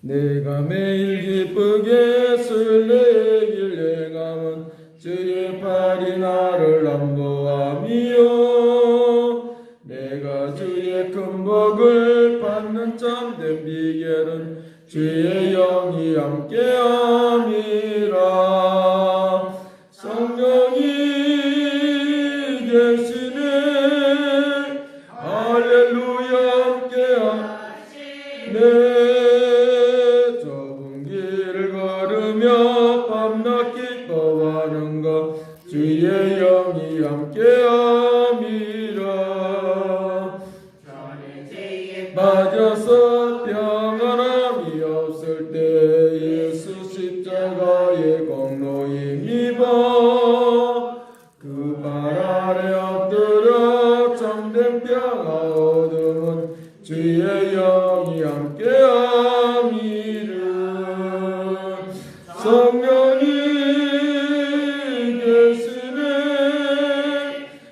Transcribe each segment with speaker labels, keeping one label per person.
Speaker 1: 내가 매일 기쁘게 술래길 행함은 주의 팔이 나를 안보함이요. 내가 주의 큰 복을 받는 참된 비결은 주의 영이 함께함 성령이 계시네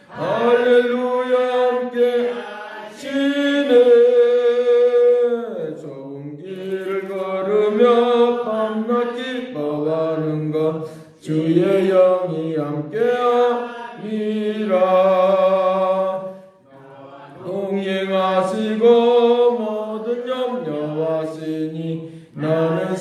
Speaker 1: 할렐루야 함께 좁은 길을 걸으며 밤낮 기뻐하는 것 주의 영이 함께함이라. 동행하시고 모든 염려하시니 나는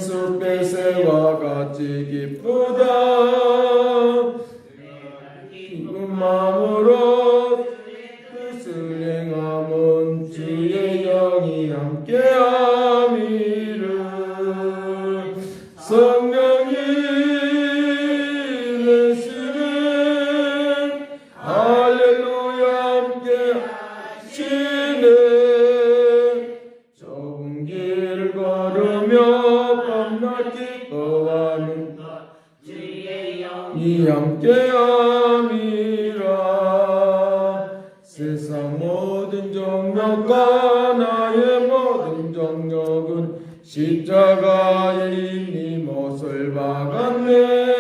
Speaker 1: 주의 영이 함께함이를 성령이 계시는 할렐루야 함께 하시네. 좁은 길을 걸으며 밤낮 기뻐하는 이 함께함이 정력과 나의 모든 정력은 십자가에 이미 못을 박았네.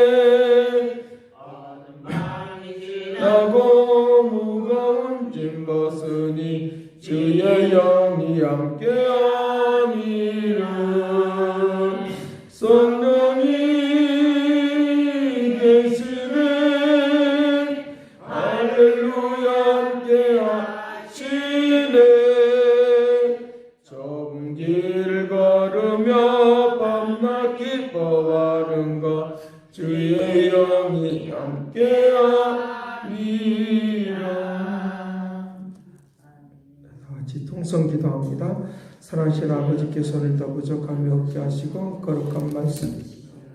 Speaker 1: 나고 무거운 짐 벗으니 주의 영이 함께함 길을 걸으며 밤낮 기뻐하는 것 주의 영이 함께함이라 같이 통성 기도합니다. 사랑하신 아버지께 손을 더 부족함이 없게 하시고 거룩한 말씀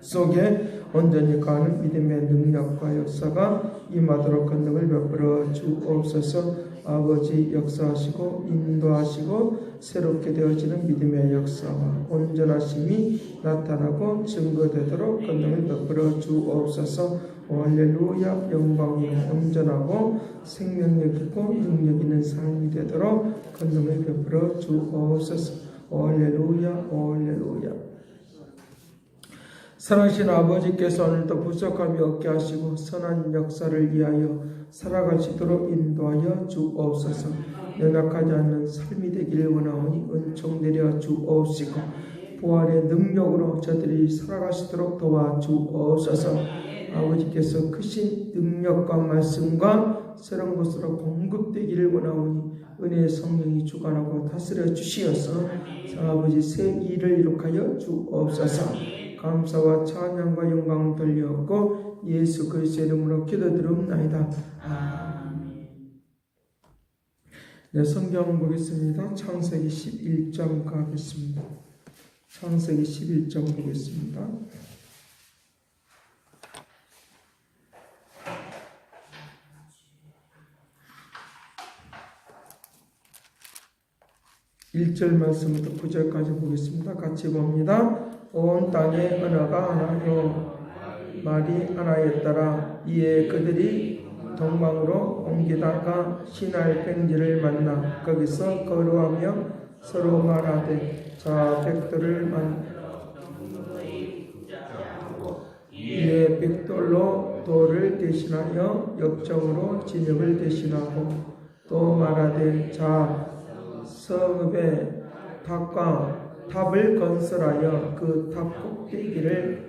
Speaker 1: 속에 온전히 가는 믿음의 능력과 역사가 임하도록 권능을 베풀어 주옵소서 아버지 역사하시고 인도하시고 새롭게 되어지는 믿음의 역사와 온전하심이 나타나고 증거되도록 권능을 베풀어 주옵소서. 할렐루야. 영광이 온전하고 생명력 있고 능력 있는 삶이 되도록 권능을 베풀어 주옵소서. 할렐루야. 할렐루야. 사랑하신 아버지께서 오늘도 부족함이 없게 하시고 선한 역사를 위하여 살아갈 수 있도록 인도하여 주옵소서. 연약하지 않는 삶이 되기를 원하오니 은총 내려 주옵시고 부활의 능력으로 저들이 살아갈 수 있도록 도와 주옵소서. 아버지께서 크신 능력과 말씀과 새로운 것으로 공급되기를 원하오니 은혜의 성령이 주관하고 다스려 주시어서 아버지 새 일을 이룩하여 주옵소서. 감사와 찬양과 영광을 돌려었고 예수 그리스도의 이름으로 기도드리옵나이다. 아멘. 네, 성경 보겠습니다. 창세기 11장 가겠습니다. 창세기 11장 보겠습니다. 일절 말씀부터 9절까지 보겠습니다. 같이 봅니다. 온 땅에 언어가 하나요 말이 하나였더라. 이에 그들이 동방으로 옮기다가 신할 팽지를 만나 거기서 거루하며 서로 말하되 자 백돌을 만 이에 백돌로 돌을 대신하여 역정으로 진역을 대신하고 또 말하되 자 성읍에 닭과
Speaker 2: 탑을 건설하여 그 탑 꼭대기를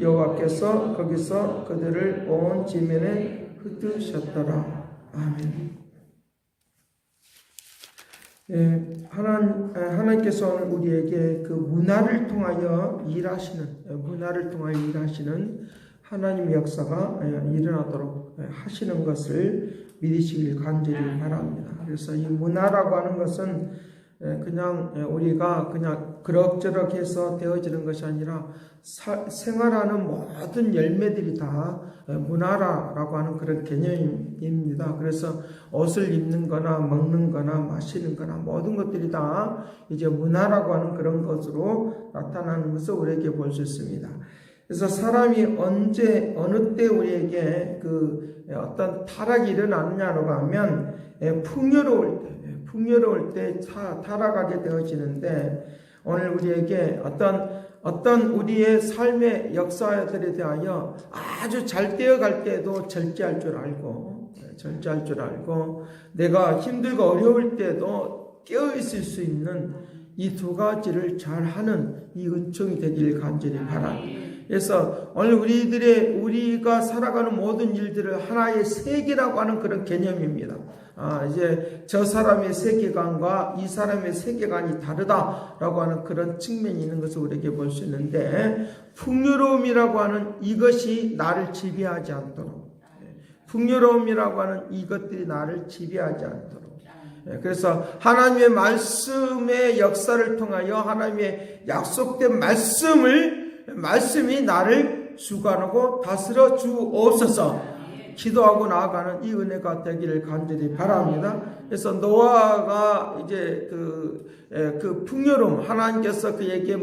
Speaker 2: 여호와께서 거기서 그들을 온 지면에 흩으셨더라 아멘. 예, 하나님, 에, 하나님께서는 우리에게 그 문화를 통하여 일하시는, 예, 문화를 통하여 일하시는 하나님의 역사가 예, 일어나도록 예, 하시는 것을 믿으시길 간절히 바랍니다. 그래서 이 문화라고 하는 것은 예, 그냥 예, 우리가 그냥 그럭저럭 해서 되어지는 것이 아니라 사- 생활하는 모든 열매들이 다 예, 문화라고 하는 그런 개념입니다. 그래서 옷을 입는 거나 먹는 거나 마시는 거나 모든 것들이 다 이제 문화라고 하는 그런 것으로 나타나는 것을 우리에게 볼 수 있습니다. 그래서 사람이 언제 어느 때 우리에게 그 어떤 타락이 일어나느냐로 하면 예, 풍요로울 때, 예, 풍요로울 때 타, 타락하게 되어지는데 오늘 우리에게 어떤 어떤 우리의 삶의 역사들에 대하여 아주 잘 되어갈 때도 절제할 줄 알고 예, 절제할 줄 알고 내가 힘들고 어려울 때도 깨어 있을 수 있는 이 두 가지를 잘 하는 이 은총이 되길 간절히 바랍니다. 그래서 오늘 우리들의 우리가 살아가는 모든 일들을 하나의 세계라고 하는 그런 개념입니다. 아, 이제 저 사람의 세계관과 이 사람의 세계관이 다르다라고 하는 그런 측면이 있는 것을 우리에게 볼 수 있는데 풍요로움이라고 하는 이것이 나를 지배하지 않도록 예, 풍요로움이라고 하는 이것들이 나를 지배하지 않도록 예, 그래서 하나님의 말씀의 역사를 통하여 하나님의 약속된 말씀을 말씀이 나를 주관하고 다스려 주옵소서. 기도하고 나아가는 이 은혜가 되기를 간절히 바랍니다. 그래서 노아가 이제 그, 에, 그 풍요로움, 하나님께서 그에게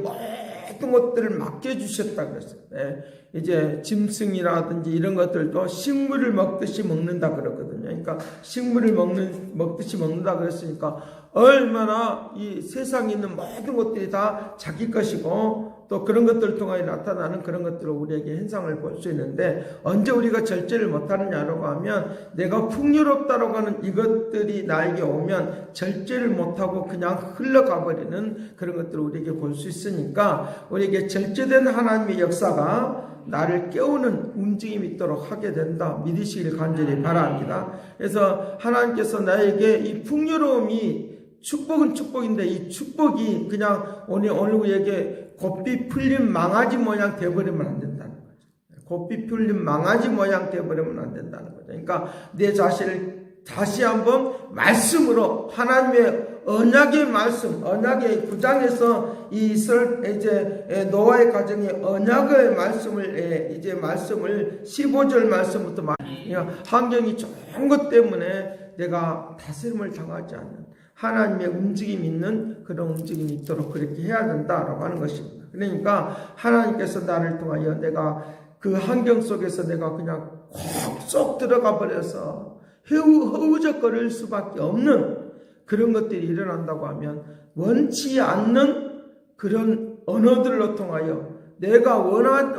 Speaker 2: 모든 것들을 맡겨주셨다 그랬어요. 예, 이제 짐승이라든지 이런 것들도 식물을 먹듯이 먹는다 그러거든요. 그러니까 식물을 먹는, 먹듯이 먹는다 그랬으니까 얼마나 이 세상에 있는 모든 것들이 다 자기 것이고 또 그런 것들을 통하여 나타나는 그런 것들을 우리에게 현상을 볼 수 있는데 언제 우리가 절제를 못하느냐라고 하면 내가 풍요롭다라고 하는 이것들이 나에게 오면 절제를 못하고 그냥 흘러가 버리는 그런 것들을 우리에게 볼 수 있으니까 우리에게 절제된 하나님의 역사가 나를 깨우는 움직임이 있도록 하게 된다. 믿으시길 간절히 바랍니다. 그래서 하나님께서 나에게 이 풍요로움이 축복은 축복인데 이 축복이 그냥 오늘 오늘 우리에게 곱비 풀린 망아지 모양 되어버리면 안 된다는 거죠. 곱비 풀린 망아지 모양 되어버리면 안 된다는 거죠. 그러니까 내 자신을 다시 한번 말씀으로 하나님의 언약의 말씀, 언약의 구장에서 이 설, 이제 노아의 가정의 언약의 말씀을 이제 말씀을 15절 말씀부터 환경이 좋은 것 때문에 내가 다스림을 당하지 않는 하나님의 움직임이 있는 그런 움직임이 있도록 그렇게 해야 된다라고 하는 것입니다. 그러니까 하나님께서 나를 통하여 내가 그 환경 속에서 내가 그냥 콕쏙 들어가 버려서 허우, 허우적거릴 수밖에 없는 그런 것들이 일어난다고 하면 원치 않는 그런 언어들로 통하여 내가 원하,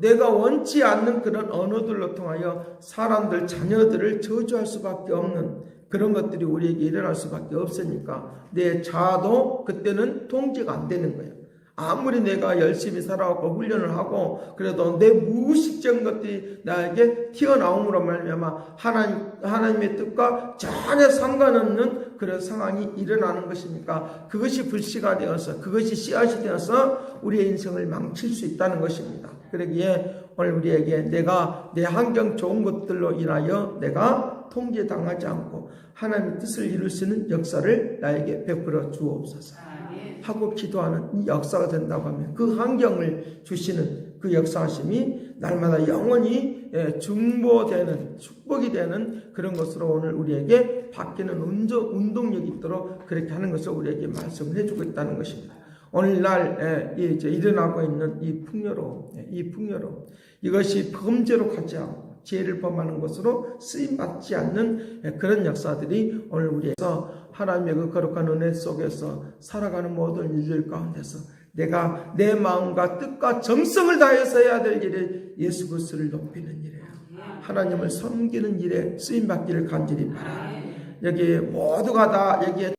Speaker 2: 내가 원치 않는 그런 언어들로 통하여 사람들, 자녀들을 저주할 수밖에 없는 그런 것들이 우리에게 일어날 수밖에 없으니까 내 자아도 그때는 통제가 안 되는 거예요. 아무리 내가 열심히 살아왔고 훈련을 하고 그래도 내 무의식적인 것들이 나에게 튀어나옴으로 말미암아 하나님 하나님의 뜻과 전혀 상관없는 그런 상황이 일어나는 것입니까? 그것이 불씨가 되어서 그것이 씨앗이 되어서 우리의 인생을 망칠 수 있다는 것입니다. 그러기에 오늘 우리에게 내가 내 환경 좋은 것들로 인하여 내가 통제당하지 않고 하나님의 뜻을 이룰 수 있는 역사를 나에게 베풀어 주옵소서. 하고 기도하는 이 역사가 된다고 하면 그 환경을 주시는 그 역사하심이 날마다 영원히 예, 중보되는 축복이 되는 그런 것으로 오늘 우리에게 바뀌는 운동력이 있도록 그렇게 하는 것을 우리에게 말씀을 해주고 있다는 것입니다. 오늘날 예, 이 이제 일어나고 있는 이 풍요로움, 예, 이 풍요로움 이것이 범죄로 가지 않고 죄를 범하는 것으로 쓰임 받지 않는 예, 그런 역사들이 오늘 우리에서 하나님의 그 거룩한 은혜 속에서 살아가는 모든 일들 가운데서 내가 내 마음과 뜻과 정성을 다해서 해야 될 일이 예수 그리스도를 높이는 일이에요. 하나님을 섬기는 일에 쓰임 받기를 간절히 바라. 여기 모두가 다 여기에